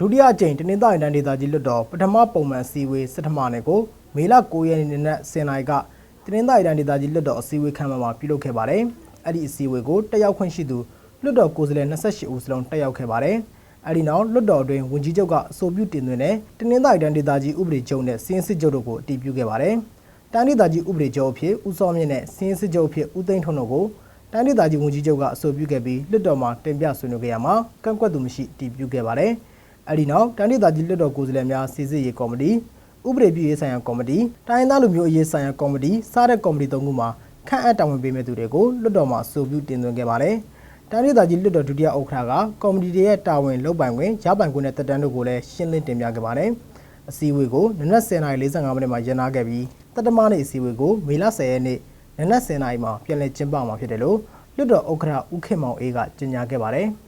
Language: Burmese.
ဒုတိယအကြိမ်တနင်္သာရီတိုင်းဒေသကြီးလွှတ်တော်ပထမပုံမှန်အစည်းအဝေးစစ်ထမနယ်ကိုမေလ9ရက်နေ့နဲ့10နာရီကတနင်္သာရီတိုင်းဒေသကြီးလွှတ်တော်အစည်းအဝေးခန်းမမှာပြုလုပ်ခဲ့ပါတယ်။အဲ့ဒီအစည်းအဝေးကိုတက်ရောက်ခွင့်ရှိသူလွှတ်တော်ကိုယ်စားလှယ်28ဦးစလုံးတက်ရောက်ခဲ့ပါတယ်။အဲ့ဒီနောက်လွှတ်တော်အတွင်းဝန်ကြီးချုပ်ကအဆိုပြုတင်သွင်းတဲ့တနင်္သာရီတိုင်းဒေသကြီးဥပဒေချုပ်နဲ့စီရင်စစ်ချုပ်တို့ကိုအတည်ပြုခဲ့ပါတယ်။တိုင်းဒေသကြီးဥပဒေချုပ်အဖြစ်ဦးစောမြင့်နဲ့စီရင်စစ်ချုပ်အဖြစ်ဦးသိန်းထွန်းတို့ကိုတိုင်းဒေသကြီးဝန်ကြီးချုပ်ကအဆိုပြုခဲ့ပြီးလွှတ်တော်မှာတင်ပြဆွေးနွေးခဲ့ရမှာကန့်ကွက်သူမရှိအတည်ပြုခဲ့ပါတယ်။ အဲဒီနောက်တန်ဒေသကြီးလွှတ်တော်ကိုယ်စားလှယ်များစီစစ်ရေးကော်မတီဥပဒေပြုရေးဆိုင်ရာကော်မတီတိုင်းရင်းသားလူမျိုးအရေးဆိုင်ရာကော်မတီစတဲ့ကော်မတီသုံးခုမှာခန့်အပ်တာဝန်ပေးမဲ့သူတွေကိုလွှတ်တော်မှာအဆိုပြုတင်သွင်းခဲ့ပါတယ်။တိုင်းဒေသကြီးလွှတ်တော်ဒုတိယဥက္ကဋ္ဌကကော်မတီတွေရဲ့တာဝန်လုပ်ပိုင်ခွင့်ရပိုင်ခွင့်နဲ့တက်တန်းတို့ကိုလည်းရှင်းလင်းတင်ပြခဲ့ပါတယ်။အစည်းအဝေးကိုနနက်10:45မိနစ်မှာရန်နာခဲ့ပြီးတတမနေ့အစည်းအဝေးကိုမေလ10ရက်နေ့နနက်10:00နာရီမှာပြန်လည်ကျင်းပမှာဖြစ်တယ်လို့လွှတ်တော်ဥက္ကဋ္ဌဦးခင်မောင်အေးကကြေညာခဲ့ပါတယ်။